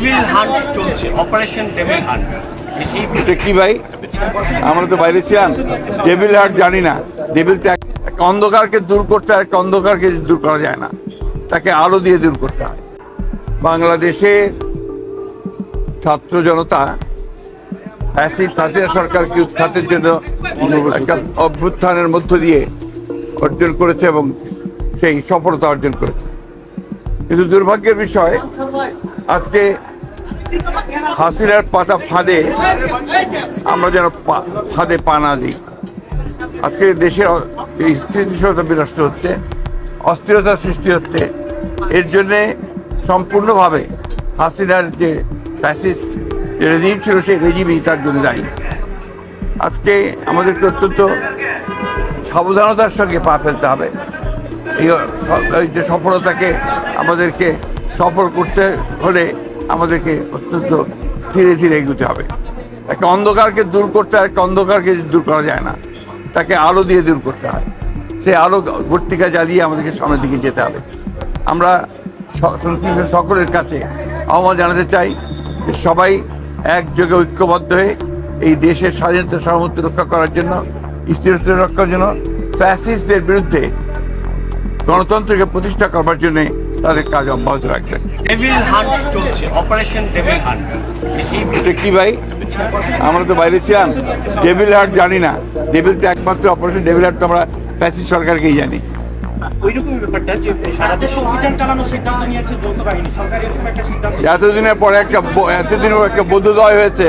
Devil hunt চলছে, operation devil hunt. কি ভাই? আমরা তো বাইরে ছিলাম। ডেভিল হার্ট জানি না। ডেভিল তো এক অন্ধকারকে দূর করতে হয় এক অন্ধকারকে দূর করা যায় না। তাকে আলো দিয়ে দূর করতে হয়। বাংলাদেশে ছাত্র জনতা ফ্যাসিস্ট হাসিনা সরকারকে উৎখাতের জন্য একটা অভ্যুত্থানের মধ্য দিয়ে অর্জন করেছে এবং সেই সফলতা অর্জন করেছে। কিন্তু দুর্ভাগ্যের বিষয়, আজকে হাসিনার পাতা ফাঁদে আমরা যেন ফাঁদে পা না দিই। আজকে দেশের স্থিতিশীলতা বিনষ্ট হচ্ছে, অস্থিরতা সৃষ্টি হচ্ছে। এর জন্যে সম্পূর্ণভাবে হাসিনার যে ফ্যাসিস্ট যে রেজিম ছিল, সেই রেজিমই তার জন্য দায়ী। আজকে আমাদেরকে অত্যন্ত সাবধানতার সঙ্গে পা ফেলতে হবে। এই যে সফলতাকে আমাদেরকে সফল করতে হলে আমাদেরকে অত্যন্ত ধীরে ধীরে এগোতে হবে। একটা অন্ধকারকে দূর করতে হয় একটা অন্ধকারকে দূর করা যায় না। তাকে আলো দিয়ে দূর করতে হয়। সেই আলো ভর্তিকা জ্বালিয়ে আমাদেরকে সামনের দিকে যেতে হবে। আমরা সংশ্লিষ্ট সকলের কাছে আহ্বান জানাতে চাই যে সবাই একযোগে ঐক্যবদ্ধ হয়ে এই দেশের স্বাধীনতা সার্বভৌমত্ব রক্ষা করার জন্য, স্থিরতা রক্ষার জন্য ফ্যাসিস্টদের বিরুদ্ধে গণতন্ত্রকে প্রতিষ্ঠা করবার জন্য তাদের কাজ অব্যাহত রাখবেন এই এটা কি ভাই? আমরা তো বাইরে ছিলাম। ডেভিল হার্ট জানি না। ডেভিল তো একমাত্র অপারেশন ডেভিল হার্ট তো আমরা ফ্যাসিস্ট সরকারকেই জানি। এতদিনের পরে একটা এতদিনের একটা বৌদ্ধদয় হয়েছে।